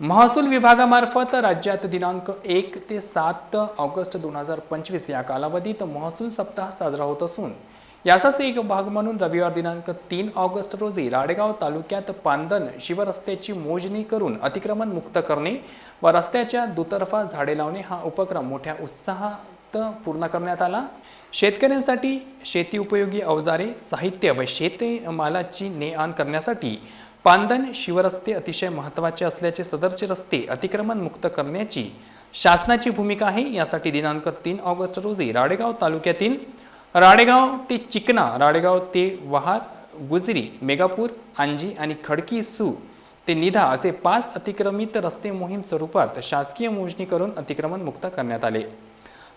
महसूल विभागामार्फत राज्यात दिनांक एक ते सात ऑगस्ट दोन हजार पंचवीस या कालावधीत महसूल सप्ताह साजरा होत असून याचाच एक भाग म्हणून रविवार दिनांक तीन ऑगस्ट रोजी राडेगाव तालुक्यात पांदन शिवरस्त्याची मोजणी करून अतिक्रमण मुक्त करणे व रस्त्याच्या दुतर्फा झाडे लावणे हा उपक्रम मोठ्या उत्साहात पूर्ण करण्यात आला. शेतकऱ्यांसाठी शेती उपयोगी अवजारे साहित्य व शेतमालाची ने आण करण्यासाठी पांदन शिवरस्ते अतिशय महत्त्वाचे असल्याचे सदरचे रस्ते अतिक्रमण मुक्त करण्याची शासनाची भूमिका आहे. यासाठी दिनांक तीन ऑगस्ट रोजी राडेगाव तालुक्यातील राडेगाव ते चिकना राडेगाव ते वहार गुजरी मेगापूर आंजी आणि खडकी सू ते निधा असे पाच अतिक्रमित रस्ते मोहीम स्वरूपात शासकीय मोजणी करून अतिक्रमण मुक्त करण्यात आले.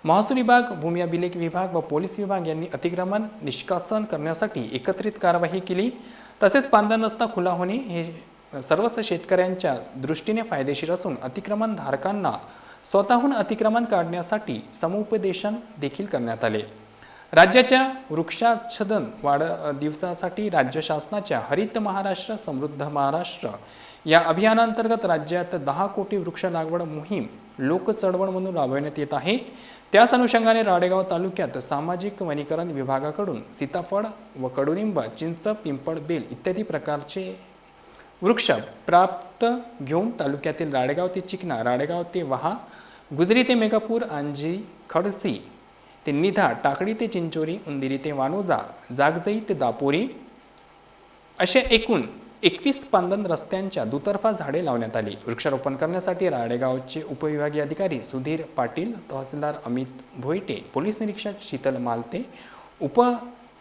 महसूल विभाग भूमी अभिलेख विभाग व पोलीस विभाग यांनी अतिक्रमण निष्कासन करण्यासाठी एकत्रित कारवाई केली. तसेच पांदन रस्ता खुला होणे हे सर्वच शेतकऱ्यांच्या दृष्टीने फायदेशीर असून अतिक्रमण धारकांना स्वतःहून अतिक्रमण काढण्यासाठी समुपदेशन देखील करण्यात आले. राज्याच्या वृक्षाच्छदन वाढ दिवसासाठी राज्य शासनाच्या हरित महाराष्ट्र समृद्ध महाराष्ट्र या अभियानांतर्गत राज्यात दहा कोटी वृक्ष लागवड मोहीम लोकचळवळ म्हणून राबविण्यात येत आहे. त्याच अनुषंगाने राडेगाव तालुक्यात सामाजिक वनीकरण विभागाकडून सीताफळ व कडुनिंब चिंच पिंपळ बेल इत्यादी प्रकारचे वृक्ष प्राप्त घेऊन तालुक्यातील राडेगाव ते चिकना राडेगाव ते वहा गुजरी ते मेगापूर आंजी खडसी ते निधा टाकडी ते चिंचोरी उंदिरी ते वानोजा जागजई ते दापोरी असे एकूण एकवीस पांदन रस्त्यांच्या दुतर्फा झाडे लावण्यात आली. वृक्षारोपण करण्यासाठी राडेगावचे उपविभागीय अधिकारी सुधीर पाटील तहसीलदार अमित भोईटे पोलीस निरीक्षक शीतल मालते उप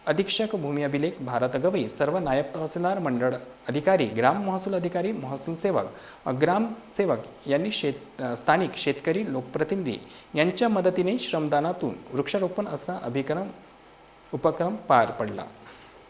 अधीक्षक भूमी अभिलेख भारत गवई सर्व नायब तहसीलदार मंडळ अधिकारी ग्राम महसूल अधिकारी महसूल सेवक ग्रामसेवक यांनी शेत स्थानिक शेतकरी लोकप्रतिनिधी यांच्या मदतीने श्रमदानातून वृक्षारोपण असा अभिक्रम उपक्रम पार पडला.